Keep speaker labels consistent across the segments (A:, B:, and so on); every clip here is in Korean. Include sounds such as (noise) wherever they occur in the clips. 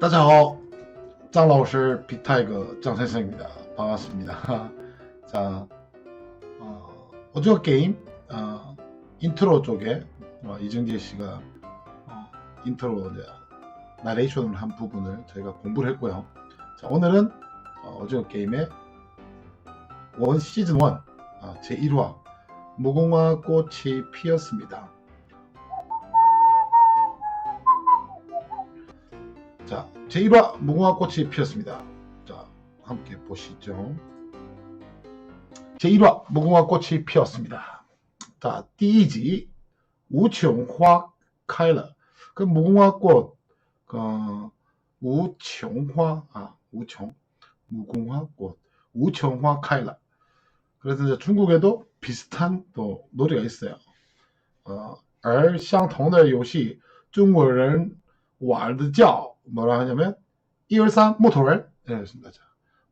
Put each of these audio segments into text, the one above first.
A: 大家好，张老师빅타이거 장 선생입니다. 반갑습니다. (laughs) 자, 어, 오징어 게임 어, 인트로 쪽에 어, 이정재 씨가 어, 인트로 이제 나레이션을 한 부분을 저희가 공부를 했고요. 자, 오늘은 어, 오징어 게임의 원 시즌 1 어, 제 1화 무궁화 꽃이 피었습니다. 자, 제1화 무궁화 꽃이 피었습니다. 자, 함께 보시죠. 제1화 무궁화 꽃이 피었습니다. 자, 第一集无穷花开了. 그 무궁화 꽃, 어, 우청화, 아, 우청, 무궁화 꽃, 우청화 开了. 그래서 이제 중국에도 비슷한 또 노래가 있어요. 어, 而相同的游戏中国人玩的叫 뭐라 하냐면 123 모토를 이랬습니다. 자,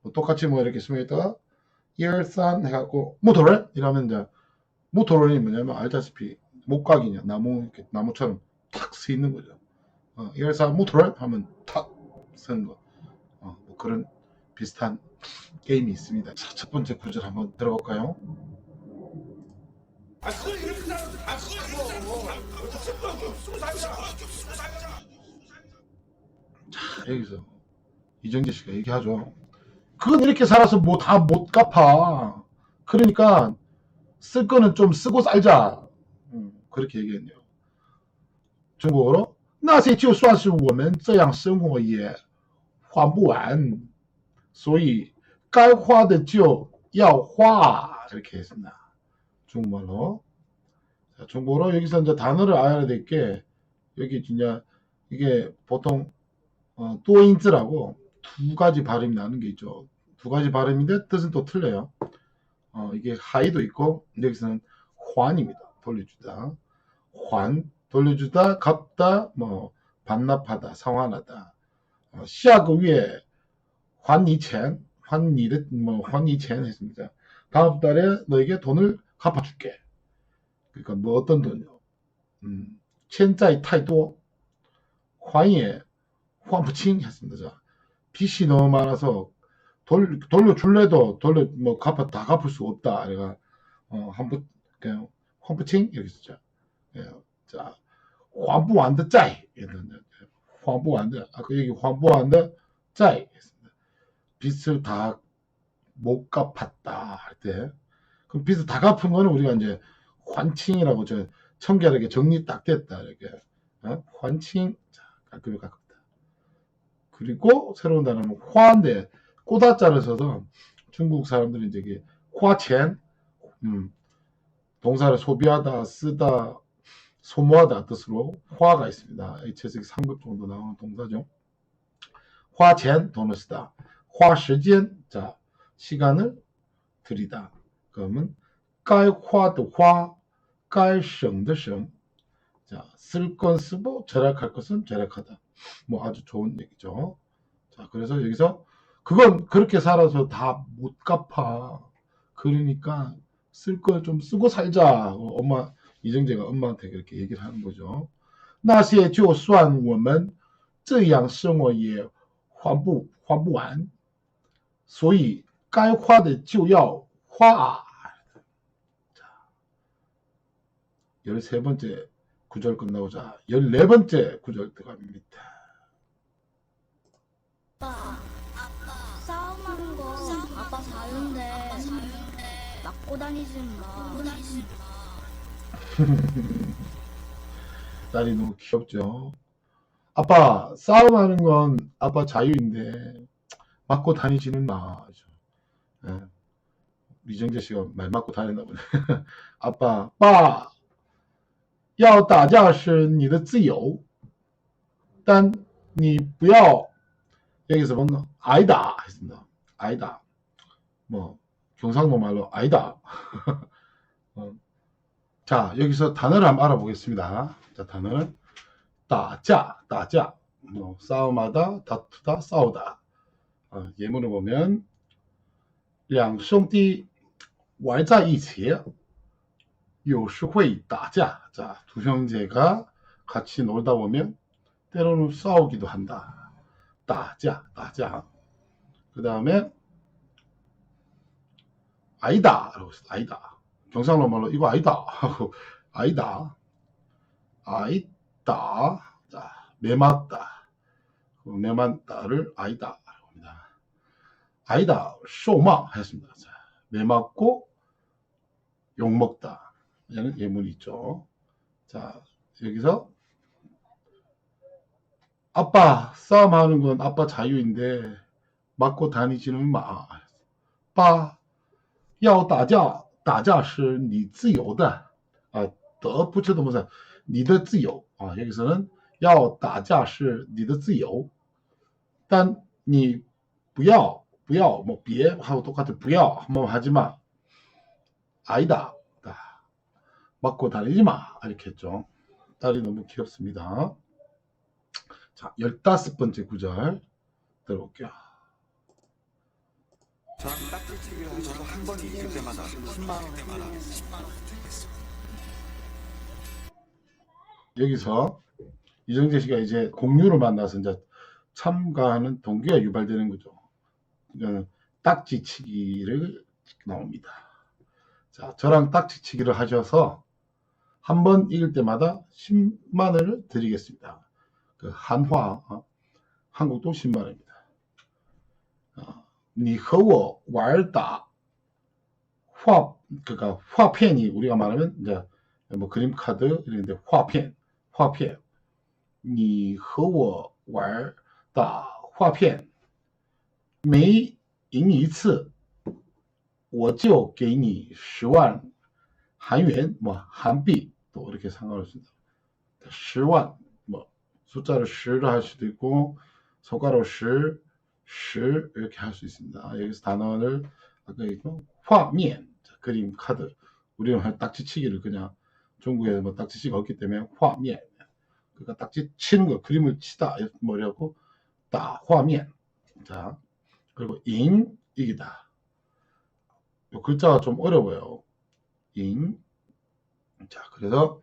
A: 뭐 똑같이 뭐 이렇게 숨어 있다가 123 해갖고 모토를 이러면 이제 모토를이 뭐냐면 알다시피 목각이냐 나무 이렇게 나무처럼 탁서 있는 거죠. 어, 123 모토를 하면 탁 서는 거. 어, 뭐 그런 비슷한 게임이 있습니다. 자, 첫 번째 구절 한번 들어볼까요?
B: 아 그걸 이렇게 사람 아 그걸 뭐 어떻게 쓰고 살자
A: 자, 여기서 이정재 씨가 얘기하죠. 그건 이렇게 살아서 뭐 다 못 갚아. 그러니까 쓸 거는 좀 쓰고 살자. 음, 그렇게 얘기했네요. 중국어로 那些就算是我们这样生活也还不完，所以该花的就要花 이렇게 했습니다. 중국말로. 자, 중국어로 여기서 이제 단어를 알아야 될 게 여기 진짜 이게 보통 어, 또인즈라고 두 가지 발음이 나는 게 있죠. 두 가지 발음인데 뜻은 또 틀려요. 어, 이게 하이도 있고 여기서는 환입니다. 돌려주다. 환 돌려주다, 갚다, 뭐 반납하다, 상환하다. 어, 下个月还你钱, 还你的뭐还你钱 했습니다. 다음 달에 너에게 돈을 갚아줄게. 그러니까 뭐 어떤 돈요? 음, 欠债太多,还也 후한푸칭 했습니다. 자, 빚이 너무 많아서 돌, 돌려줄래도 돌려 뭐 갚아 다 갚을 수 없다. 그러니까 어, 한부 그냥 후한푸칭 이렇게 썼죠. 예, 자, 환부 안돼 짜이. 환부 안돼 아까 얘기 환부 안돼 짜이. 빚을 다 못 갚았다 할 때, 그럼 빚을 다 갚은 거는 우리가 이제 환칭이라고 저 청결하게 정리 딱 됐다 이렇게 어? 환칭 자, 아, 깔끔히 깎 그리고 새로운 단어는 화인데 꼬다자를 써서 중국 사람들이 이제 이게 화첸 음, 동사를 소비하다 쓰다 소모하다 뜻으로 화가 있습니다. HSX 3급 정도 나오는 동사죠. 화첸 돈을 쓰다. 화时间 자 시간을 들이다. 그러면 该花的花该省的省 자, 쓸 건 쓰고 절약할 것은 절약하다. 뭐 아주 좋은 얘기죠. 자, 그래서 여기서 그건 그렇게 살아서 다 못 갚아. 그러니까 쓸 걸 좀 쓰고 살자. 어, 엄마 이정재가 엄마한테 그렇게 얘기를 하는 거죠. 那些就算我们这样生活也还不还不完，所以该花的就要花。자, 13번째 구절 끝나고 자 14번째 구절 들어갑니다.
C: 아빠, 싸움하는 거 아빠 자유인데 맞고 다니지 마. (laughs)
A: 딸이 너무 귀엽죠. 아빠 싸움하는 건 아빠 자유인데 맞고 다니지는 마. 예. 이정재 씨가 말 맞고 다녔나 보네. (laughs) 아빠, 爸 要打架是你的自由，但你不要 여기서 뭔가 아이다 했습니다. 아이다. 뭐 경상도 말로 아이다. (laughs) 어. 자 여기서 단어를 한번 알아보겠습니다. 자 단어는 따자, 따자. 뭐 싸움하다, 다투다, 싸우다. 어, 예문을 보면 两兄弟玩在一起 요슈회이 따자. 자, 두 형제가 같이 놀다 보면 때로는 싸우기도 한다. 따자, 따자. 그 다음에 아이다. 아이다. 경상로 말로 이거 아이다. 하고 아이다. 아이다. 자, 매맞다. 그 매맞다를 아이다. 합니다. 아이다. 쇼마. 했습니다. 매맞고 욕먹다. 얘는 예문이 있죠. 자, 여기서 아빠 싸움하는 건 아빠 자유인데 맞고 다니지는 마. 爸要打架，打架是你自由的啊，得不是怎么说，你的自由啊。여기서는要打架是你的自由，但你不要不要뭐别하고 똑같은 不要한번 하지 마. 아니다. 아, 맞고 다니지 마. 이렇게 했죠. 딸이 너무 귀엽습니다. 자, 열다섯 번째 구절 들어볼게요.
D: 저랑 딱지치기를 하셔서 한 번 이길 때마다 10만 원을 드리겠습니다.
A: 여기서 이정재 씨가 이제 공유를 만나서 이제 참가하는 동기가 유발되는 거죠. 딱지치기를 나옵니다. 자, 저랑 딱지치기를 하셔서 한 번 이길 때마다 10만 원을 드리겠습니다. 그 한화 어, 한국도 10만 원입니다. 어, 你和我玩打画 그러니까 화펜이 우리가 말하면 이제 뭐 그림 카드 이런데 화펜 画片，你和我玩打画片，每赢一次，我就给你十万韩元，뭐 한비 또 이렇게 상관없습니다. 10만 뭐 숫자를 10로 할 수도 있고 손가락 10, 10 이렇게 할 수 있습니다. 여기서 단어를 아까 얘기했죠? 화면 자, 그림 카드 우리는 한 딱지치기를 그냥 중국에 뭐 딱지치기가 없기 때문에 화면 그러니까 딱지 치는 거 그림을 치다 뭐라고 따 화면 자 그리고 인 이기다 요 글자가 좀 어려워요 인 자 그래서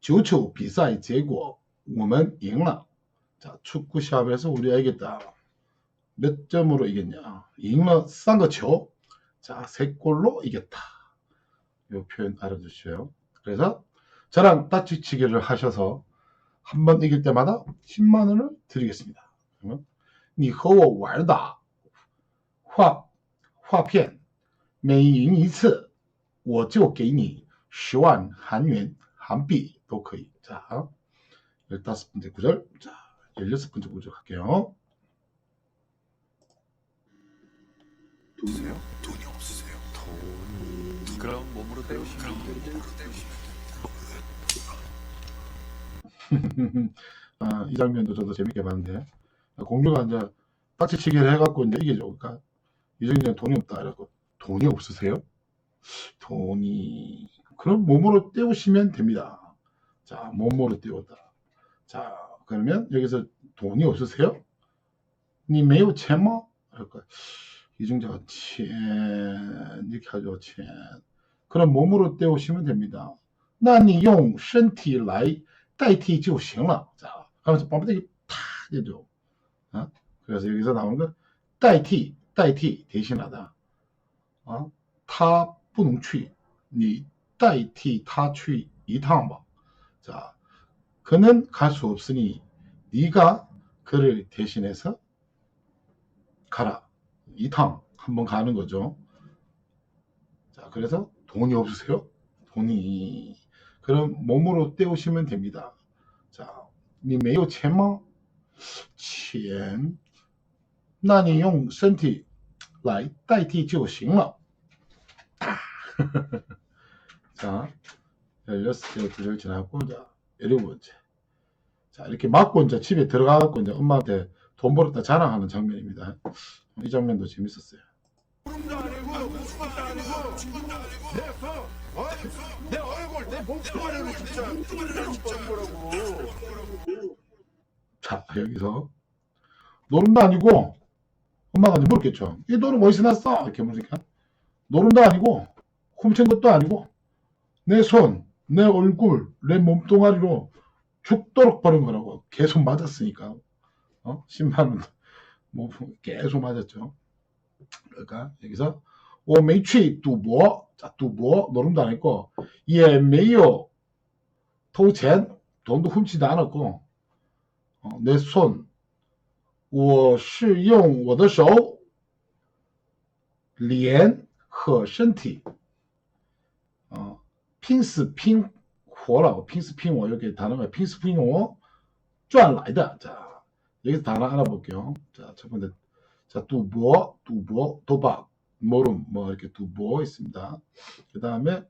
A: 球球比赛结果我们赢了 자 축구 시합에서 우리가 이겼다 몇 점으로 이겼냐赢了 싼거죠 자세 골로 이겼다 요 표현 알아두셔요 그래서 저랑 딱지치기를 하셔서 한 번 이길 때마다 10만 원을 드리겠습니다. 그러면 你和我玩打画画片，每赢一次我就给你 10원, 한윈, 한비도 그 이. 자, 15번째 구절. 자, 16번째 구절 갈게요.
D: 돈이요? 돈이 없으세요? 돈이... 돈... 그럼 몸으로 때우시면 그럼 몸으로 때우시면 (laughs)
A: 아, 이 장면도 저도 재밌게 봤는데 공주가 이제 딱지치기를 해갖고 이제 이게 좋을까? 이정이 돈이 없다 이러고 돈이 없으세요? 돈이 그럼 몸으로 때우시면 됩니다. 자 몸으로 때웠다. 자 그러면 여기서 돈이 없으세요? 니 매우 채마? 그러니까 이정재가 첸 이렇게 하죠. 첸 그럼 몸으로 때우시면 됩니다. 那你用身体来代替就行了. 자, 하면서 뻔뻔하게 탁 해줘. 어? 그래서 여기서 나오는 건 代替,代替 대신하다. 어? 他不能去,你 代替他去一趟吧. 자, 그는 갈 수 없으니 네가 그를 대신해서 가라. 이趟한번 가는 거죠. 자, 그래서 돈이 없으세요? 돈이 그럼 몸으로 때우시면 됩니다. 자, 你没有钱吗?钱,那你用身体来代替就行了. (laughs) 자, 16째 구절 지나고, 자, 17번째. 자, 이렇게 맞고 이제 집에 들어가갖고 이제 엄마한테 돈 벌었다 자랑하는 장면입니다. 이 장면도 재밌었어요. 자, 여기서 노름도 아니고 엄마가 이제 물었겠죠. 이 돈은 어디서 났어? 이렇게 물으니까 노름도 아니고 훔친 것도 아니고 내 손, 내 얼굴, 내 몸뚱아리로 죽도록 버는 거라고 계속 맞았으니까 어 10만 원 뭐 계속 맞았죠. 그러니까 여기서 我没去赌博 자, 赌博 노름도 안 했고 也没有偷钱 돈도 훔치지 않았고 어, 내 손, 我是用我的手脸和身体 어, 拼死拼活了拼死拼活 이렇게 단어가 拼死拼活赚来的 자, 여기서 단어 알아볼게요. 자, 첫 번째 자, 두보, 두보, 도박, 모름, 뭐 이렇게 두보 있습니다. 그 다음에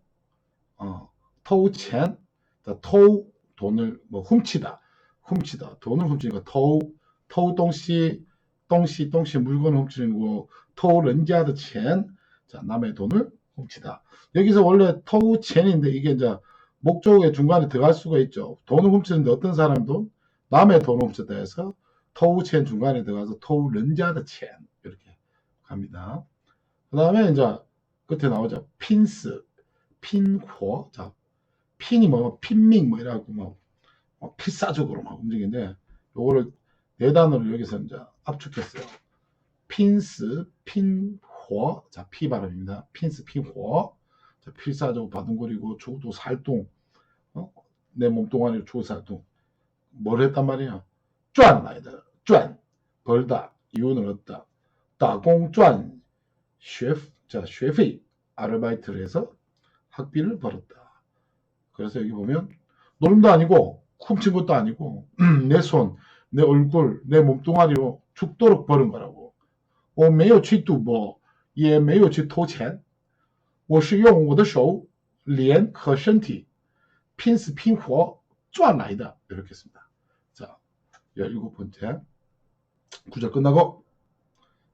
A: 어, 토우첸, 자, 토우 돈을 뭐 훔치다, 훔치다, 돈을 훔치는 거, 토우, 토우 동시, 동시, 동시 물건을 훔치는 거, 토우 런자드 첸, 자, 남의 돈을 훔치다. 여기서 원래 토우 첸인데 이게 이제 목적의 중간에 들어갈 수가 있죠. 돈을 훔치는데 어떤 사람도 남의 돈을 훔쳤다 해서 토우 첸 중간에 들어가서 토우 런자드 첸 이렇게 갑니다. 그 다음에 이제 끝에 나오죠. 핀스, 핀호. 자, 핀이 뭐, 핀밍 뭐 이래갖고 뭐, 뭐 필사적으로 막 움직이는데, 요거를 네 단어를 여기서 이제 압축했어요. 핀스, 핀 火, 자, 피 발음입니다. 핀스 피火. 자, 필사적 바둥거리고 주도 살동. 어? 내 몸뚱아리 주고 살동. 뭘 했단 말이야? 쫀 말이다. 쫀. 벌다. 이윤을 얻다. 따공 쫀. 셰프, 자, 쉐피. 아르바이트를 해서 학비를 벌었다. 그래서 여기 보면 놀림도 아니고 훔친 것도 아니고 (clears throat) 내 손, 내 얼굴, 내 몸뚱아리로 죽도록 버는 거라고. 어, 오 매우 취뚜 뭐 也没有去偷钱，我是用我的手、脸和身体拼死拼活赚来的. 이렇게 했습니다. 자, 17번째 구절 끝나고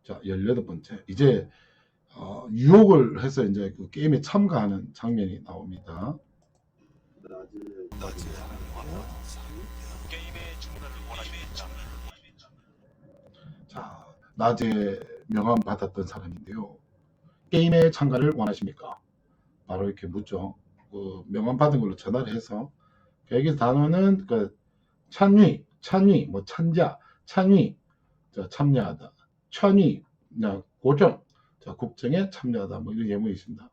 A: 자, 18번째. 이제 어, 유혹을 해서 이제 그 게임에 참가하는 장면이 나옵니다. 자, 낮에 명함받았던 사람인데요. 게임에 참가를 원하십니까? 바로 이렇게 묻죠. 그 명함받은 걸로 전화를 해서 여기 단어는 그 찬위, 찬위, 뭐 찬자, 찬위, 참여하다, 천위, 고정, 국정에 참여하다 뭐 이런 예문이 있습니다.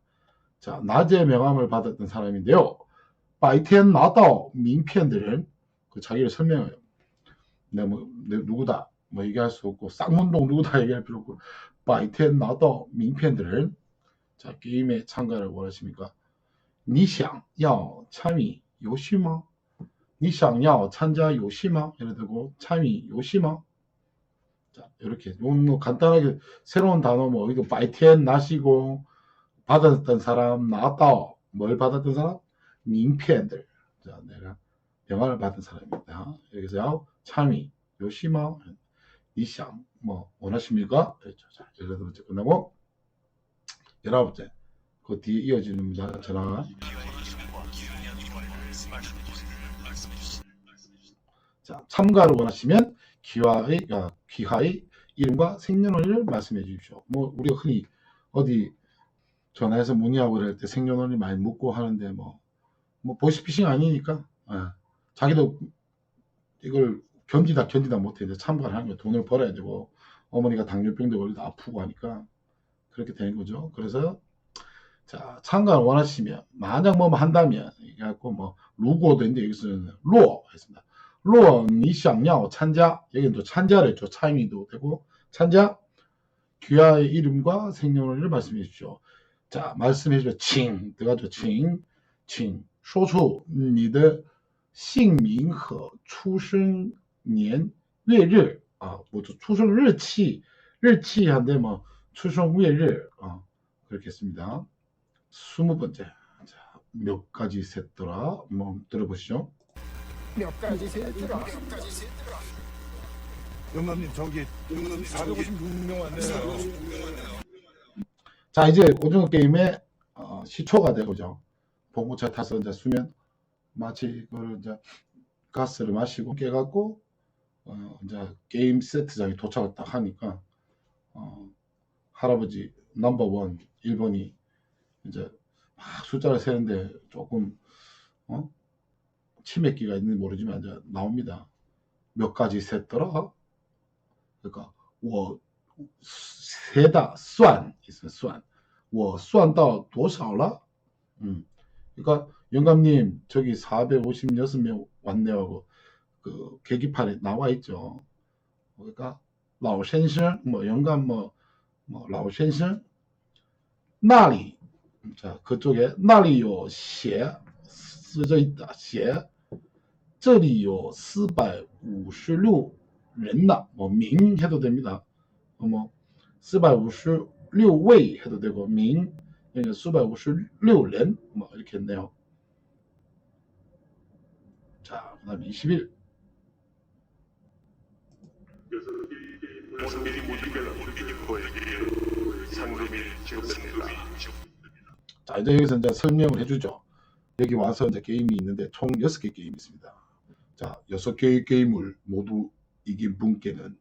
A: 자 낮에 명함을 받았던 사람인데요. 바이텐 나다 민편들은 그 자기를 설명해요. 내뭐 누구다 뭐 얘기할 수 없고 쌍문동 누구 다 얘기할 필요 없고 바이텐 나도 민편들 자 게임에 참가를 원하십니까? 니샹要 참이 요시마? 니샹要 참자 요시마? 예를 들고 참이 요시마? 자 이렇게. 뭐 간단하게 새로운 단어 뭐 이거 바이텐 나시고 받았던 사람 나다 뭘 받았던 사람? 민편들. 자 내가 영화를 받은 사람입니다. 여기서 참이 요시마? 이샹 뭐 원하십니까 그렇죠 자 열여덟 번째 끝나고 열아홉 번째 그 뒤에 문장 전화 자 참가를 원하시면 기화의 아, 기하의 이름과 생년월일을 말씀해 주십시오. 뭐 우리가 흔히 어디 전화해서 문의하고 그럴 때 생년월일 많이 묻고 하는데 뭐, 뭐 보이스피싱 아니니까 예. 자기도 이걸 견디다 견디다 못해 이제 참가를 하는 거예요. 돈을 벌어야 되고 어머니가 당뇨병도 걸리다 아프고 하니까 그렇게 되는 거죠. 그래서 자 참가를 원하시면 만약 뭐 한다면 이게 갖고 뭐 루고도 있는데 여기서는 루어 했습니다. 若你想要参加 여기는 또参加를 했죠. 참여도 되고参加 귀하의 이름과 생년월일을 말씀해 주십시오. 자 말씀해 주십시오. 请 들어가죠. 请请说出你的姓名和出生 年月日啊，뭐出生日期 日期 한데 뭐出生 月日 아, 그렇게 했습니다. 스무 번째 자, 몇 가지 셌더라 뭐 들어보시죠.
B: 몇 가지 세더라. 영감님 저기 456명 왔네요.
A: 자 이제 오징어 게임의 어, 시초가 되고죠. 봉고차 타서 이제 수면 마치 그걸 이제 가스를 마시고 깨갖고 어, 이제 게임 세트장에 도착을 딱 하니까 어, 할아버지 넘버원 일본이 이제 막 숫자를 세는데 조금 어? 치맥기가 있는지 모르지만 이제 나옵니다. 몇 가지 셌더라? 그러니까 워 세다 수안 있어요. 쏘안. 워 쏘안다 도살라? 음. 그러니까 영감님 저기 456명 왔네요 하고 그 계기판에 나와 있죠. 그러니까 라오센생 뭐 영감 뭐, 뭐 라오센생 나리 자 그쪽에 나리요 시 쓰여 있다 시 저리요 456人나 뭐민 해도 됩니다. 뭐 456위 해도 되고 민 그러니까 456人뭐 이렇게 했네요. 자, 그다음 21
B: 모든 일이 모집되는 우리님과에게 상금이 지급됩니다.
A: 자 이제 여기서 이제 설명을 해주죠. 여기 와서 이제 게임이 있는데 총 6개 게임이 있습니다. 자 6개의 게임을 모두 이긴 분께는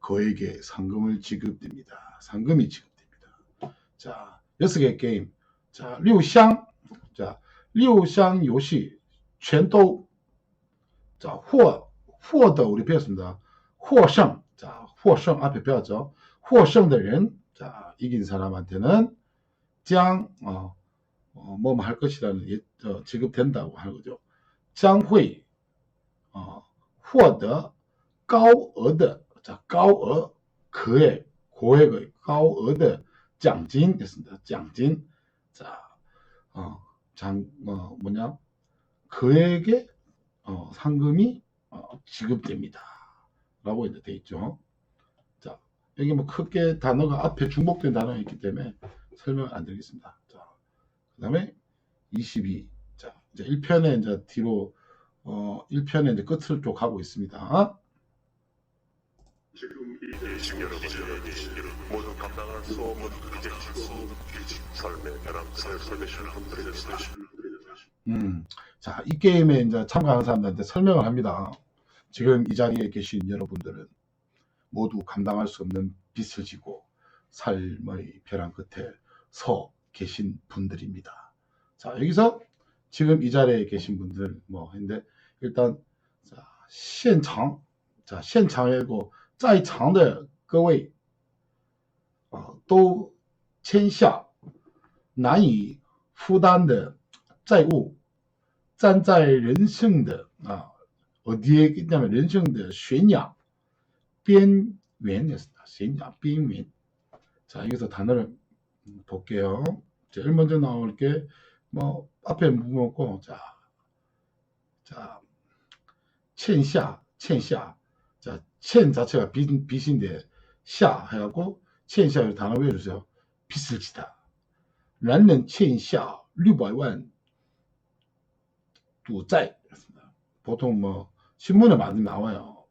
A: 그에게 상금을 지급됩니다. 상금이 지급됩니다. 자 6개의 게임 자 리우샹 자 리우샹 요시 全都자 후어 후어도 우리 배웠습니다. 获胜. 자, 获胜 앞에 배웠죠. 获胜的人. 자, 이긴 사람한테는 将 어, 어, 뭐할 것이라는 예, 어, 지급된다고 하는 거죠. 将会 어, 获得高额的 자, 高额 그의 고액의 高额的奖金 됐습니다. 奖金 자, 어, 장, 어, 뭐냐 그에게 어, 상금이 어, 지급됩니다. 라고 이제 돼 있죠. 자, 여기 뭐 크게 단어가 앞에 중복된 단어가 있기 때문에 설명 안 드리겠습니다. 자, 그 다음에 22. 자, 이제 1편에 이제 뒤로, 어, 1편에 이제 끝을 쪽 가고 있습니다.
B: 지금 이 계신 여러분, 모두 감당할 수 없는 이제 삶의 살고 계신 분들이 계십니다.
A: 음, 자, 이 게임에 이제 참가하는 사람들한테 설명을 합니다. 지금 이 자리에 계신 여러분들은 모두 감당할 수 없는 빚을 지고 삶의 벼랑 끝에 서 계신 분들입니다. 자, 여기서 지금 이 자리에 계신 분들 뭐 했는데 일단 자, 现场 자, 现场也有在场的各位啊都签下难以负担的债务，站在人生的啊 어디에 있냐면 랜싱대 쉐냐 뺀웬이었습니다. 쉐냐 뺀웬. 자 여기서 단어를 볼게요. 제일 먼저 나올 게 뭐 앞에 묶어놓고 자, 자, 첸샤, 첸샤. 자, 첸 자체가 빛, 빛인데 샤 해갖고 첸샤를 단어 외워주세요. 빛을 치다. 란는 첸샤, 600만 두자이. 보통 뭐 신문에 많이 나와요.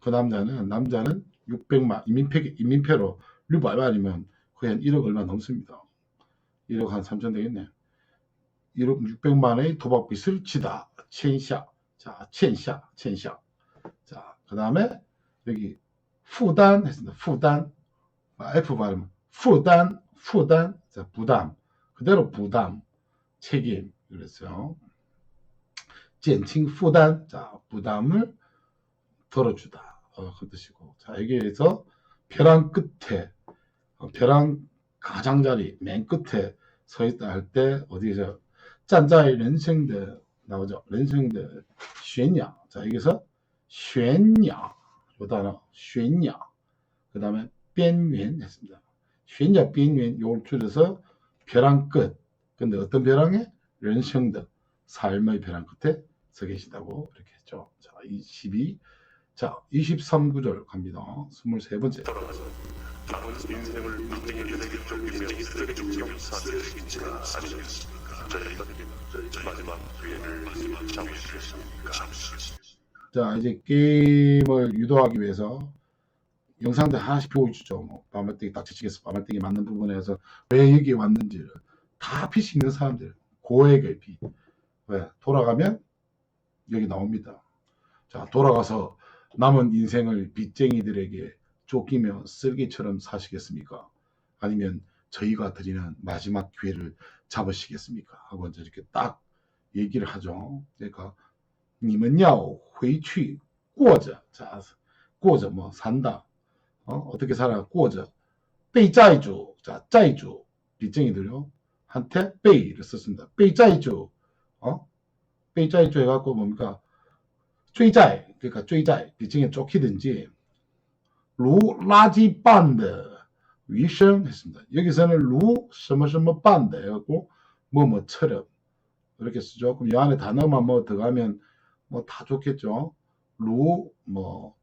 A: 그 남자는 남자는 600만 이민폐 이민폐로 600만이면 거의 한 1억 얼마 넘습니다. 1억 한 3천 되겠네. 1억 600만의 도박빚을 지다. 첸샤. 자, 첸샤, 첸샤. 자, 그 다음에 여기 부담 했습니다. 부담. 아, F 발음. 부담, 부담. 자, 부담. 그대로 부담. 책임. 그랬어요. 减轻 부담, 자, 부담을 덜어주다. 어, 그 뜻이고. 자, 여기에서 벼랑 끝에, 어, 벼랑 가장자리, 맨 끝에 서 있다 할 때, 어디에서 짠자의 렌생대 나오죠. 렌생대 쉐냐. 자, 여기서 쉐냐. 그 단어 쉐냐. 그 다음에 뺀윈 했습니다 쉐냐, 뺀윈 요걸 줄여서 벼랑 끝. 근데 어떤 벼랑에? 렌생대 삶의 벼랑 끝에 서 계신다고 이렇게 했죠. 자, 22. 자, 23구절 갑니다. 23번째.
B: 돌아가서 남은 인생을 빚쟁이들에게 쫓기며 쓰레기 쫓기며 사는지가 아니겠습니까? 저희가 마지막 기회를 잡으시겠습니까?
A: 자, 이제 게임을 유도하기 위해서 영상들 하나씩 보여주죠. 뭐, 밤알뜨기 딱 지치겠어. 밤알뜨기 맞는 부분에서 왜 여기 왔는지를 다 빚이 있는 사람들. 고액의 빚. 왜? 돌아가면 여기 나옵니다. 자, 돌아가서 남은 인생을 빚쟁이들에게 쫓기며 쓸개처럼 사시겠습니까? 아니면 저희가 드리는 마지막 기회를 잡으시겠습니까? 하고 이제 이렇게 딱 얘기를 하죠. 그러니까 님은요 회취 꼬자 자 꼬자 뭐 산다 어? 어떻게 살아 꼬자 빼이 짜이죠 자 짜이죠 빚쟁이들요 한테 빼이를 썼습니다 빼이 짜이죠 어 被债主 해갖고 뭡니까? 追债 그러니까 追债 빚쟁이 쫓기든지 如垃圾般的余生 했습니다. 여기서는 如什么什么般的 해갖고 뭐뭐처럼 이렇게 쓰죠. 그럼 이 안에 단어만 뭐 들어가면 뭐 다 좋겠죠. 如뭐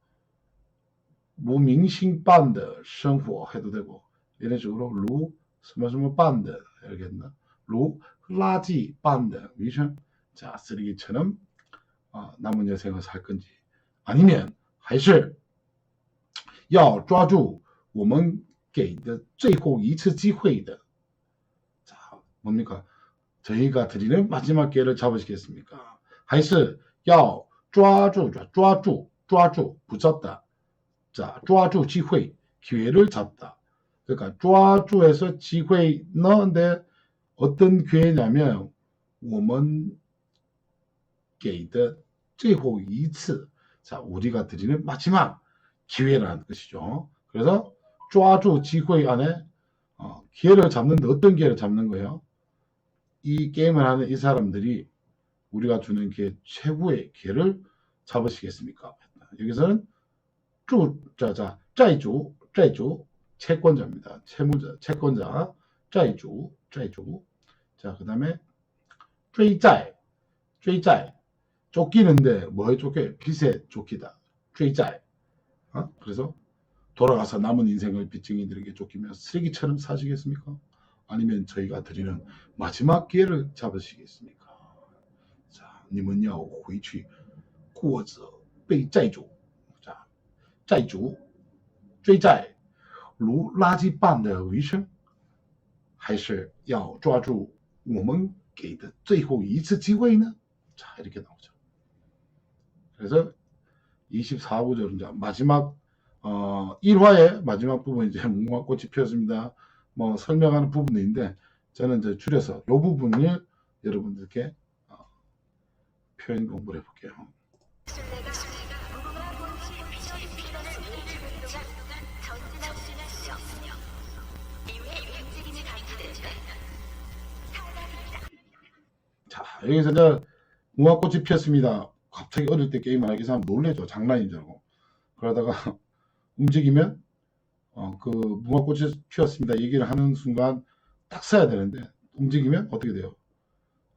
A: 무밍싱般的生活 해도 되고 이런 식으로 如什么什么般的 알겠나? 如垃圾般的余生 자 쓰레기처럼 아, 남은 여생을 살 건지 아니면 还是要抓住我们给的最后一次机会的 자, 뭡니까? 저희가 드리는 마지막 기회를 잡으시겠습니까? 还是要抓住抓住抓住 붙잡다. 자, 抓住 기회, 기회를 잡다. 그러니까 抓住에서 기회 넣는데 어떤 기회냐면 我们 给的最后一次 자, 우리가 드리는 마지막 기회라는 것이죠. 그래서 抓住 기회 안에 어, 기회를 잡는데 어떤 기회를 잡는 거예요? 이 게임을 하는 이 사람들이 우리가 주는 기회 최고의 기회를 잡으시겠습니까? 여기서는 주, 자, 자, 债主,债主 채권자입니다. 채무자, 채권자, 债主,债主 자, 그 다음에 追债,追债 쫓기는데 뭐에 쫓겨? 빚에 쫓기다. 追债 어? 그래서 돌아가서 남은 인생을 빚쟁이들에게 쫓기며 쓰레기처럼 사시겠습니까? 아니면 저희가 드리는 마지막 기회를 잡으시겠습니까? 자, 你们要回去过着被债主 자, 债主追债如垃圾般的余生还是要抓住我们给的最后一次机会呢? 자, 이렇게 나오죠. 그래서 24구절 이제 마지막 어, 1화의 마지막 부분 이제 무궁화 꽃이 피었습니다. 뭐 설명하는 부분인데 저는 이제 줄여서 이 부분을 여러분들께 어, 표현 공부를 해볼게요. 자 여기서 이제 무궁화꽃이 피었습니다. 갑자기 어릴 때 게임을 하기 사람 놀래죠. 장난인 줄 알고. 그러다가 (laughs) 움직이면 어, 그 무궁화꽃이 피었습니다. 얘기를 하는 순간 딱 써야 되는데 움직이면 어떻게 돼요?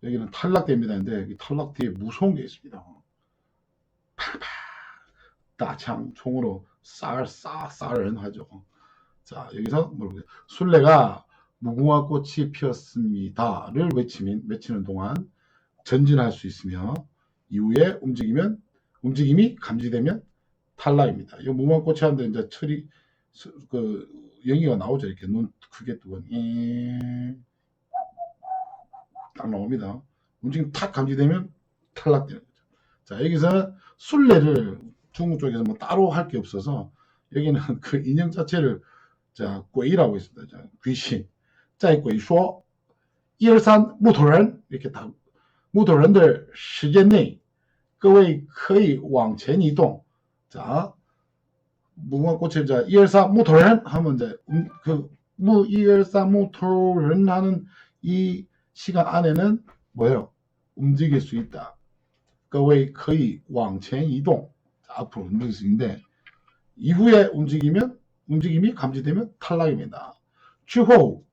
A: 여기는 탈락됩니다. 근데 이 탈락 뒤에 무서운 게 있습니다. 팍팍 따창 총으로 쌀쌀쌀 하죠. 자 여기서 해요? 술래가 무궁화 꽃이 피었습니다를 외치면 외치는 동안 전진할 수 있으며 이후에 움직이면 움직임이 감지되면 탈락입니다. 이 무만 꽂혀 하는데 이제 처리 그 영이가 나오죠. 이렇게 눈 크게 뜨고 딱 나옵니다. 움직임 탁 감지되면 탈락되는 거죠. 자 여기서 순례를 중국 쪽에서 뭐 따로 할 게 없어서 여기는 (laughs) 그 인형 자체를 자 꿰이라고 있습니다. 자, 귀신 자이꿰쇼 123 무토런 이렇게 다 무토런들 시간 내 네. 各位可以往前移动 자, 무궁화꽃에 이제 1, 2, 3 모토른 하면 이제 음, 그 무, 1, 2, 3 모토른 하는 이 시간 안에는 뭐예요? 움직일 수 있다. 各位可以往前移动 자, 앞으로 움직일 수 있는데 이후에 움직이면 움직임이 감지되면 탈락입니다. 之后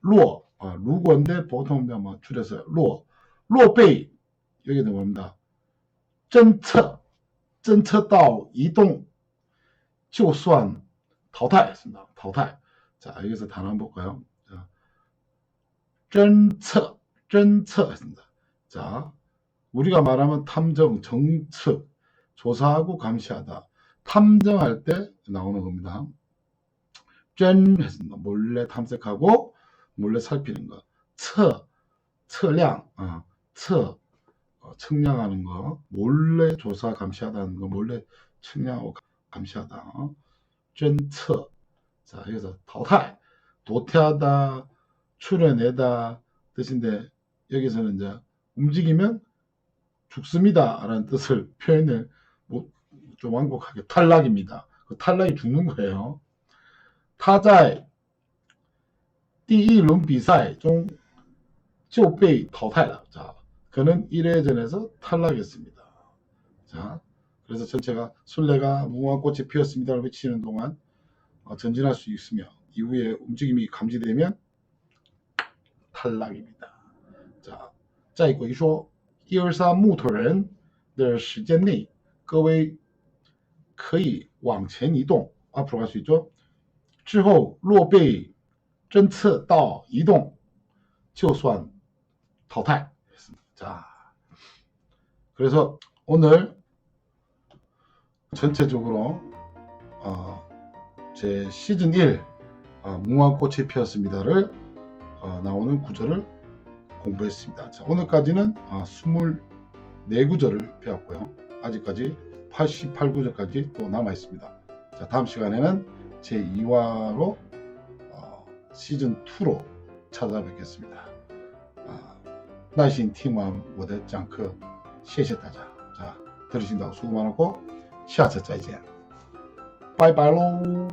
A: 落 아, 루건데 보통 뭐 줄여서 落落被 여기도 뭡니다. 侦测侦测到移动就算淘汰是吧？淘汰。자 여기서 단어 한번 볼까요? 자, 侦测侦测있습니다. 자 우리가 말하면 탐정 정측 조사하고 감시하다 탐정할 때 나오는 겁니다. 侦 했습니다. 몰래 탐색하고 몰래 살피는 거. 测 测量 아, 测 어, 측량하는 거, 몰래 조사 감시하다는 거, 몰래 측량하고 가- 감시하다. 어? 侦测. 자, 여기서 淘汰, 도태하다, 출해내다 뜻인데 여기서는 이제 움직이면 죽습니다라는 뜻을 표현을 뭐, 좀 완곡하게 탈락입니다. 그 탈락이 죽는 거예요. 타자의 第一轮比赛中就被淘汰了. 자, 그는 1회전에서 탈락했습니다. 자, 그래서 전체가 순례가 무궁화 꽃이 피었습니다를 외치는 동안 어, 전진할 수 있으며 이후에 움직임이 감지되면 탈락입니다. 자, 再鬼说一二三木头人的时间内，各位可以往前移动 앞으로 갈 수 있죠. 之后若被侦测到移动，就算淘汰. 자, 그래서 오늘 전체적으로 어, 제 시즌 1 어, 무궁화꽃이 피었습니다를 어, 나오는 구절을 공부했습니다. 자, 오늘까지는 어, 24구절을 배웠고요. 아직까지 88구절까지 또 남아 있습니다. 자, 다음 시간에는 제 2화로 어, 시즌 2로 찾아뵙겠습니다. 아, 耐心听完我的讲课，谢谢大家。 자, 들으신다고 수고 많았고, 下次再见，拜拜喽。